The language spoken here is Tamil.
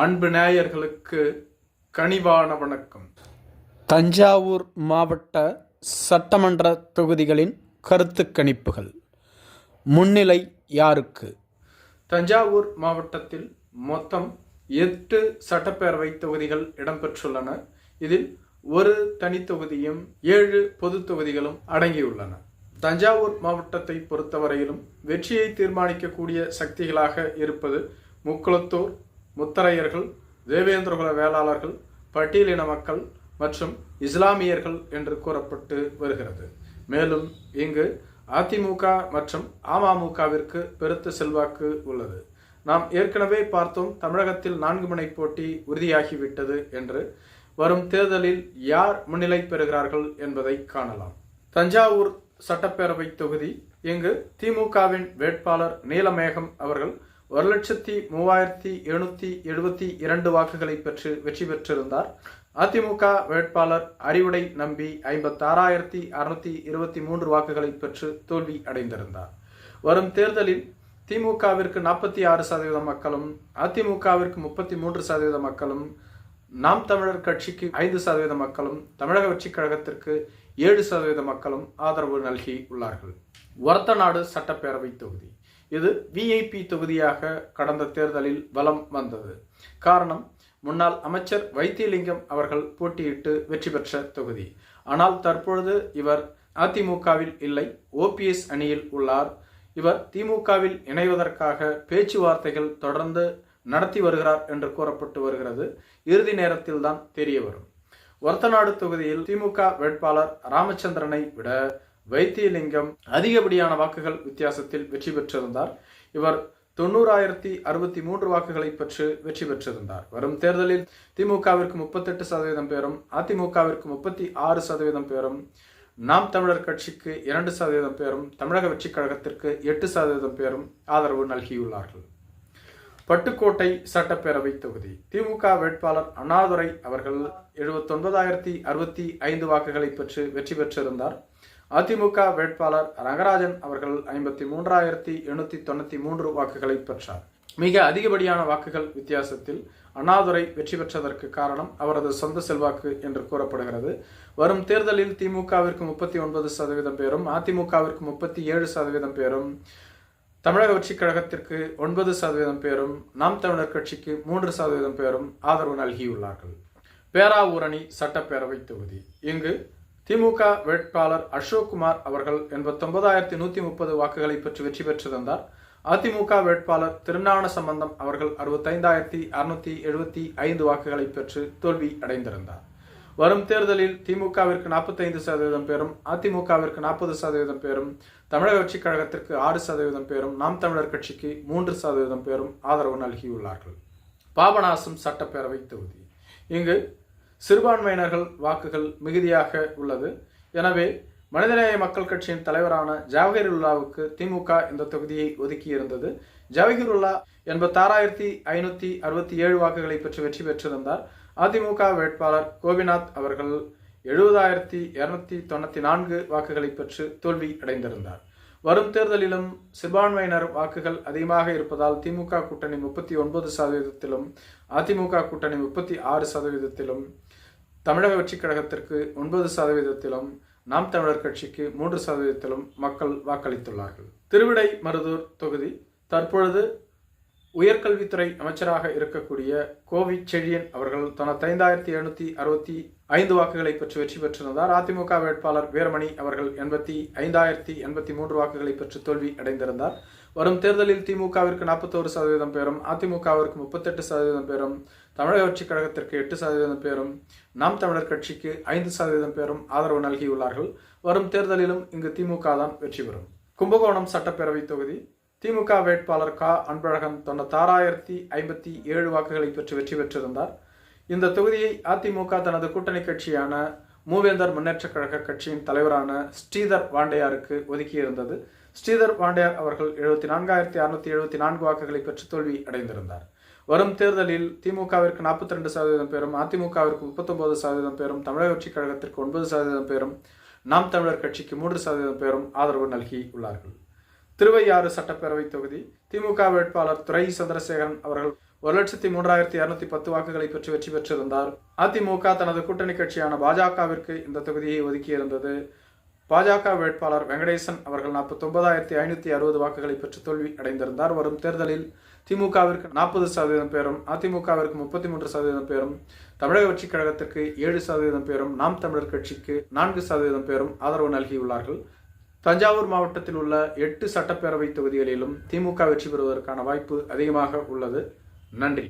அன்பு நேயர்களுக்கு கனிவான வணக்கம். தஞ்சாவூர் மாவட்ட சட்டமன்ற தொகுதிகளின் கருத்து கணிப்புகள். முன்னிலை யாருக்கு? தஞ்சாவூர் மாவட்டத்தில் மொத்தம் எட்டு சட்டப்பேரவை தொகுதிகள் இடம்பெற்றுள்ளன. இதில் ஒரு தனி தொகுதியும் ஏழு பொது தொகுதிகளும் அடங்கியுள்ளன. தஞ்சாவூர் மாவட்டத்தை பொறுத்தவரையிலும் வெற்றியை தீர்மானிக்கக்கூடிய சக்திகளாக இருப்பது முக்குளத்தூர் முத்தரையர்கள் தேவேந்திரகுல வேளாளர்கள் பட்டியலின மக்கள் மற்றும் இஸ்லாமியர்கள் என்று கூறப்பட்டு வருகிறது. மேலும் இங்கு அதிமுக மற்றும் அமமுகவிற்கு பெருத்த செல்வாக்கு உள்ளது. நாம் ஏற்கனவே பார்த்தோம் தமிழகத்தில் நான்கு முனை போட்டி உறுதியாகிவிட்டது என்று. வரும் தேர்தலில் யார் முன்னிலை பெறுகிறார்கள் என்பதை காணலாம். தஞ்சாவூர் சட்டப்பேரவை தொகுதி இங்கு திமுகவின் வேட்பாளர் நீலமேகம் அவர்கள் ஒரு லட்சத்தி மூவாயிரத்தி எழுநூத்தி எழுபத்தி இரண்டு வாக்குகளை பெற்று வெற்றி பெற்றிருந்தார். அதிமுக வேட்பாளர் அறிவுடை நம்பி ஐம்பத்தாறாயிரத்தி அறுநூத்தி இருபத்தி மூன்று வாக்குகளை பெற்று தோல்வி அடைந்திருந்தார். வரும் தேர்தலில் திமுகவிற்கு நாற்பத்தி ஆறு சதவீத மக்களும் அதிமுகவிற்கு முப்பத்தி மூன்று சதவீத மக்களும் நாம் தமிழர் கட்சிக்கு ஐந்து சதவீத மக்களும் தமிழக வெற்றி கழகத்திற்கு ஏழு சதவீத மக்களும் ஆதரவு நல்கி உள்ளார்கள். ஒரத்தநாடு சட்டப்பேரவை தொகுதி. இது விஐபி தொகுதியாக கடந்த தேர்தலில் வலம் வந்தது. காரணம் முன்னாள் அமைச்சர் வைத்தியலிங்கம் அவர்கள் போட்டியிட்டு வெற்றி பெற்ற தொகுதி. ஆனால் தற்பொழுது இவர் அதிமுகவில் இல்லை ஓபிஎஸ் அணியில் உள்ளார். இவர் திமுகவில் இணைவதற்காக பேச்சுவார்த்தைகள் தொடர்ந்து நடத்தி வருகிறார் என்று கூறப்பட்டு வருகிறது. இறுதி நேரத்தில் தான் தெரிய வரும். ஒரத்தநாடு தொகுதியில் திமுக வேட்பாளர் ராமச்சந்திரனை விட வைத்தியலிங்கம் அதிகப்படியான வாக்குகள் வித்தியாசத்தில் வெற்றி பெற்றிருந்தார். இவர் தொண்ணூறாயிரத்தி அறுபத்தி மூன்று வாக்குகளை பெற்று வெற்றி பெற்றிருந்தார். வரும் தேர்தலில் திமுகவிற்கு முப்பத்தெட்டு சதவீதம் பேரும் அதிமுகவிற்கு முப்பத்தி ஆறு சதவீதம் பேரும் நாம் தமிழர் கட்சிக்கு இரண்டு சதவீதம் பேரும் தமிழக வெற்றிக் கழகத்திற்கு எட்டு சதவீதம் பேரும் ஆதரவு நல்கியுள்ளார்கள். பட்டுக்கோட்டை சட்டப்பேரவை தொகுதி. திமுக வேட்பாளர் அண்ணாதுரை அவர்கள் எழுபத்தொன்பதாயிரத்தி அறுபத்தி ஐந்து வாக்குகளை பெற்று வெற்றி பெற்றிருந்தார். அதிமுக வேட்பாளர் ரங்கராஜன் அவர்கள் ஐம்பத்தி மூன்றாயிரத்தி எண்ணூத்தி தொண்ணூத்தி மூன்று வாக்குகளை பெற்றார். மிக அதிகப்படியான வாக்குகள் வித்தியாசத்தில் அண்ணாதுரை வெற்றி பெற்றதற்கு காரணம் அவரது சொந்த செல்வாக்கு என்று கூறப்படுகிறது. வரும் தேர்தலில் திமுகவிற்கு முப்பத்தி ஒன்பது சதவீதம் பேரும் அதிமுகவிற்கு முப்பத்தி ஏழு சதவீதம் பேரும் தமிழக வெற்றிக் கழகத்திற்கு ஒன்பது சதவீதம் பேரும் நாம் தமிழர் கட்சிக்கு மூன்று சதவீதம் பேரும் ஆதரவு நல்கியுள்ளார்கள். பேராவூரணி சட்டப்பேரவை தொகுதி. இங்கு திமுக வேட்பாளர் அசோக்குமார் அவர்கள் எண்பத்தொன்பதாயிரத்தி நூத்தி முப்பது வாக்குகளை பெற்று வெற்றி பெற்றிருந்தார். அதிமுக வேட்பாளர் திருஞான சம்பந்தம் அவர்கள் அறுபத்தைந்தாயிரத்தி அறுநூத்தி எழுபத்தி ஐந்து வாக்குகளை பெற்று தோல்வி அடைந்திருந்தார். வரும் தேர்தலில் திமுகவிற்கு நாற்பத்தைந்து சதவீதம் பேரும் அதிமுகவிற்கு நாற்பது சதவீதம் பேரும் தமிழக கட்சி கழகத்திற்கு ஆறு சதவீதம் பேரும் நாம் தமிழர் கட்சிக்கு மூன்று சதவீதம் பேரும் ஆதரவு நல்கியுள்ளார்கள். பாபநாசம் சட்டப்பேரவை தொகுதி. இங்கு சிறுபான்மையினர்கள் வாக்குகள் மிகுதியாக உள்ளது. எனவே மனிதநேய மக்கள் கட்சியின் தலைவரான ஜவஹருல்லாவுக்கு திமுக இந்த தொகுதியை ஒதுக்கி இருந்தது ஜவஹருல்லா எண்பத்தாறாயிரத்தி ஐநூத்தி அறுபத்தி ஏழு வாக்குகளை பெற்று வெற்றி பெற்றிருந்தார். அதிமுக வேட்பாளர் கோபிநாத் அவர்கள் எழுபதாயிரத்தி இருநூத்தி தொண்ணூத்தி நான்கு வாக்குகளை பெற்று தோல்வி அடைந்திருந்தார் வரும் தேர்தலிலும் சிறுபான்மையினர் வாக்குகள் அதிகமாக இருப்பதால் திமுக கூட்டணி முப்பத்தி ஒன்பது சதவீதத்திலும் அதிமுக கூட்டணி முப்பத்தி ஆறு சதவீதத்திலும் தமிழக வெற்றிக் கழகத்திற்கு ஒன்பது சதவீதத்திலும் நாம் தமிழர் கட்சிக்கு மூன்று சதவீதத்திலும் மக்கள் வாக்களித்துள்ளார்கள். திருவிடை மருதூர் தொகுதி தற்பொழுது உயர்கல்வித்துறை அமைச்சராக இருக்கக்கூடிய கோவி செழியன் அவர்கள் தனது ஐந்தாயிரத்தி எழுநூத்தி அறுபத்தி ஐந்து வாக்குகளை பெற்று வெற்றி பெற்றிருந்தார். அதிமுக வேட்பாளர் வீரமணி அவர்கள் எண்பத்தி ஐந்தாயிரத்தி எண்பத்தி மூன்று வாக்குகளை பெற்று தோல்வி அடைந்திருந்தார். வரும் தேர்தலில் திமுகவிற்கு நாற்பத்தோரு சதவீதம் பேரும் அதிமுகவிற்கு முப்பத்தெட்டு சதவீதம் பேரும் தமிழக கட்சிக் கழகத்திற்கு எட்டு சதவீதம் பேரும் நாம் தமிழர் கட்சிக்கு ஐந்து சதவீதம் பேரும் ஆதரவு நல்கியுள்ளார்கள். வரும் தேர்தலிலும் இங்கு திமுக தான் வெற்றி பெறும். கும்பகோணம் சட்டப்பேரவை தொகுதி திமுக வேட்பாளர் க. அன்பழகன் ஆறாயிரத்தி ஐம்பத்தி ஏழு வாக்குகளை பெற்று வெற்றி பெற்றிருந்தார். இந்த தொகுதியை அதிமுக தனது கூட்டணி கட்சியான மூவேந்தர் முன்னேற்றக் கழக கட்சியின் தலைவரான ஸ்ரீதர் வாண்டையாருக்கு ஒதுக்கியிருந்தது. ஸ்ரீதர் வாண்டையார் அவர்கள் எழுபத்தி நான்காயிரத்தி அறுநூத்தி எழுபத்தி நான்கு வாக்குகளை பெற்று தோல்வி அடைந்திருந்தார். வரும் தேர்தலில் திமுகவிற்கு நாற்பத்தி ரெண்டு சதவீதம் பேரும் அதிமுகவிற்கு முப்பத்தொன்பது சதவீதம் பேரும் தமிழக கட்சி கழகத்திற்கு ஒன்பது சதவீதம் பேரும் நாம் தமிழர் கட்சிக்கு மூன்று சதவீதம் பேரும் ஆதரவு நல்கி உள்ளார்கள். திருவையாறு சட்டப்பேரவை தொகுதி திமுக வேட்பாளர் துரை சந்திரசேகரன் அவர்கள் ஒரு லட்சத்தி மூன்றாயிரத்தி இருநூத்தி பத்து வாக்குகளை பெற்று வெற்றி பெற்றிருந்தார். அதிமுக தனது கூட்டணி கட்சியான பாஜகவிற்கு இந்த தொகுதியை ஒதுக்கியிருந்தது. பாஜக வேட்பாளர் வெங்கடேசன் அவர்கள் நாற்பத்தி ஒன்பதாயிரத்தி ஐநூத்தி அறுபது வாக்குகளை பெற்று தோல்வி அடைந்திருந்தார். வரும் தேர்தலில் திமுகவிற்கு நாற்பது சதவீதம் பேரும் அதிமுகவிற்கு முப்பத்தி மூன்று சதவீதம் பேரும் தமிழக வெற்றிக் கழகத்திற்கு ஏழு சதவீதம் பேரும் நாம் தமிழர் கட்சிக்கு நான்கு சதவீதம் பேரும் ஆதரவு நல்கியுள்ளார்கள். தஞ்சாவூர் மாவட்டத்தில் உள்ள எட்டு சட்டப்பேரவை தொகுதிகளிலும் திமுக வெற்றி பெறுவதற்கான வாய்ப்பு அதிகமாக உள்ளது. நன்றி.